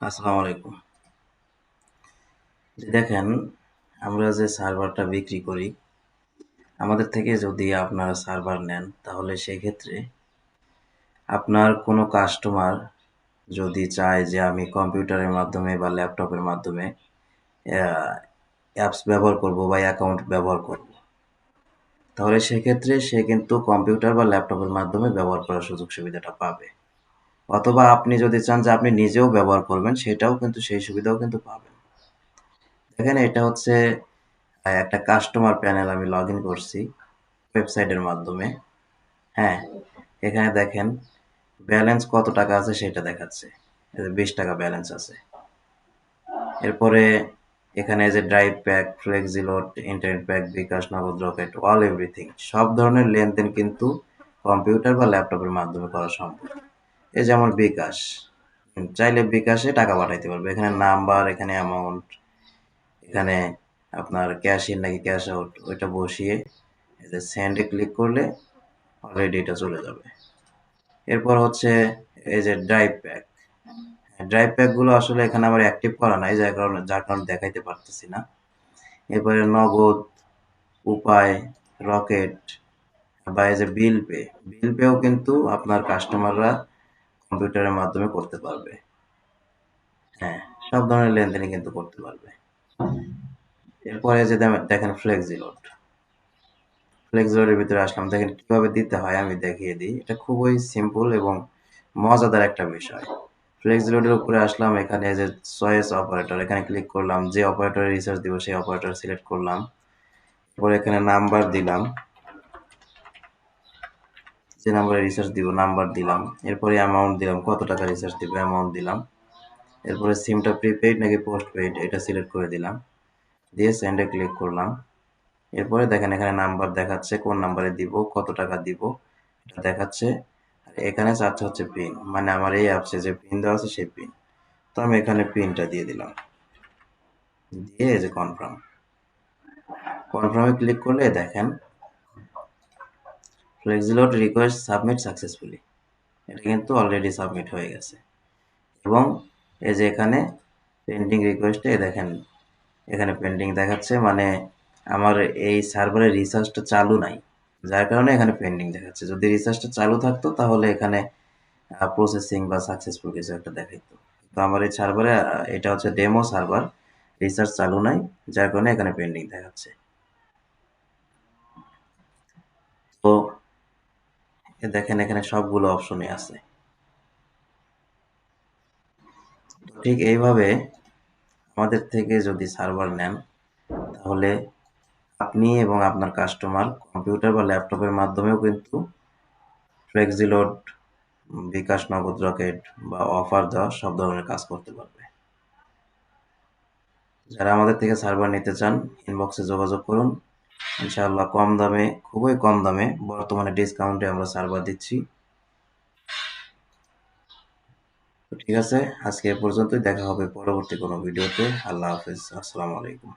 আসসালামু আলাইকুম। দেখেন, আমরা যে সার্ভারটা বিক্রি করি, আমাদের থেকে যদি আপনারা সার্ভার নেন, তাহলে সেক্ষেত্রে আপনার কোনো কাস্টমার যদি চায় যে আমি কম্পিউটারের মাধ্যমে বা ল্যাপটপের মাধ্যমে অ্যাপস ব্যবহার করব বা অ্যাকাউন্ট ব্যবহার করব, তাহলে সেক্ষেত্রে সে কিন্তু কম্পিউটার বা ল্যাপটপের মাধ্যমে ব্যবহার করার সুযোগ সুবিধাটা পাবে। অথবা আপনি যদি চান যে আপনি নিজেও ব্যবহার করবেন, সেটাও কিন্তু সেই সুবিধাও কিন্তু পাবেন। দেখেন, এটা হচ্ছে একটা কাস্টমার প্যানেল আমি লগ ইন করছি ওয়েবসাইটের মাধ্যমে। হ্যাঁ এখানে দেখেন ব্যালেন্স কত টাকা আছে সেটা দেখাচ্ছে। বিশ টাকা ব্যালেন্স আছে। এরপরে এখানে যে drive pack flexiload internet pack bKash, Nagad Rocket all everything সব ধরনের লেনদেন কিন্তু কম্পিউটার বা ল্যাপটপের মাধ্যমে করা সম্ভব। এ যেমন বিকাশ, চাইলে বিকাশে টাকা পাঠাইতে পারবে। এখানে নাম্বার, এখানে অ্যামাউন্ট এখানে আপনার ক্যাশ ইন নাকি ক্যাশ আউট ওইটা বসিয়ে এতে সেন্ডে ক্লিক করলে অলরেডি এটা চলে যাবে। এরপর হচ্ছে এই যে ড্রাইভ প্যাক ড্রাইভ প্যাকগুলো আসলে এখানে আমার অ্যাক্টিভ করা নাই, যার কারণে যার কারণে দেখাইতে পারতেছি না। এরপরে নগদ, উপায় রকেট বা এই যে বিল পে বিল পেও কিন্তু আপনার কাস্টমাররা কম্পিউটারের মাধ্যমে করতে পারবে। হ্যাঁ সব ধরনের লেনদেনই কিন্তু করতে পারবে। এরপরে যে দেখেন ফ্লেক্সিলোড ফ্লেক্সিলোডের ভিতরে আসলাম, দেখেন কীভাবে দিতে হয় আমি দেখিয়ে দিই। এটা খুবই সিম্পল এবং মজাদার একটা বিষয়। ফ্লেক্সিলোডের উপরে আসলাম, এখানে যে চয়েস অপারেটর এখানে ক্লিক করলাম, যে অপারেটরে রিসার্চ দিব, সেই অপারেটর সিলেক্ট করলাম। এরপরে এখানে নাম্বার দিলাম। যে নাম্বারে রিচার্জ দিব নাম্বার দিলাম। এরপরে অ্যামাউন্ট দিলাম, কত টাকা রিচার্জ দিব অ্যামাউন্ট দিলাম। এরপরে সিমটা প্রিপেইড নাকি পোস্ট পেইড এটা সিলেক্ট করে দিলাম। দিয়ে সেন্ডে ক্লিক করলাম। এরপরে দেখেন এখানে নাম্বার দেখাচ্ছে, কোন নাম্বারে দিব, কত টাকা দিব, এটা দেখাচ্ছে। আর এখানে চাচ্ছে হচ্ছে পিন মানে আমার এই অ্যাপসে যে পিন দেওয়া আছে, সেই পিন তো আমি এখানে পিনটা দিয়ে দিলাম। দিয়ে এই যে কনফার্ম কনফার্মে ক্লিক করলে দেখেন ফ্লেক্সিলোড রিকোয়েস্ট সাবমিট সাকসেসফুলি এটা কিন্তু অলরেডি সাবমিট হয়ে গেছে। এবং এই যে এখানে পেন্ডিং রিকোয়েস্টে দেখেন, এখানে পেন্ডিং দেখাচ্ছে মানে আমার এই সার্ভারের রিসার্চটা চালু নাই। যার কারণে এখানে পেন্ডিং দেখাচ্ছে। যদি রিসার্চটা চালু থাকতো, তাহলে এখানে প্রসেসিং বা সাকসেসফুল কিছু একটা দেখাইতো। তো আমার এই সার্ভারে এটা হচ্ছে ডেমো সার্ভার রিসার্চ চালু নাই, যার কারণে এখানে পেন্ডিং দেখাচ্ছে। তো দেখেন এখানে সবগুলো অপশনই আছে। ঠিক এইভাবে আমাদের থেকে যদি সার্ভার নেন, তাহলে আপনি এবং আপনার কাস্টমার কম্পিউটার বা ল্যাপটপের মাধ্যমেও কিন্তু ফ্লেক্সিলোড, বিকাশ নগদ রকেট বা অফার দেওয়া সব ধরনের কাজ করতে পারবে। যারা আমাদের থেকে সার্ভার নিতে চান ইনবক্সে যোগাযোগ করুন। ইনশাআল্লাহ কম দামে, খুবই কম দামে বর্তমানে ডিসকাউন্টে আমরা সার্ভার দিচ্ছি। ঠিক আছে, আজকে এ পর্যন্তই, দেখা হবে পরবর্তী কোনো ভিডিওতে। আল্লাহ হাফিজ, আসসালামু আলাইকুম।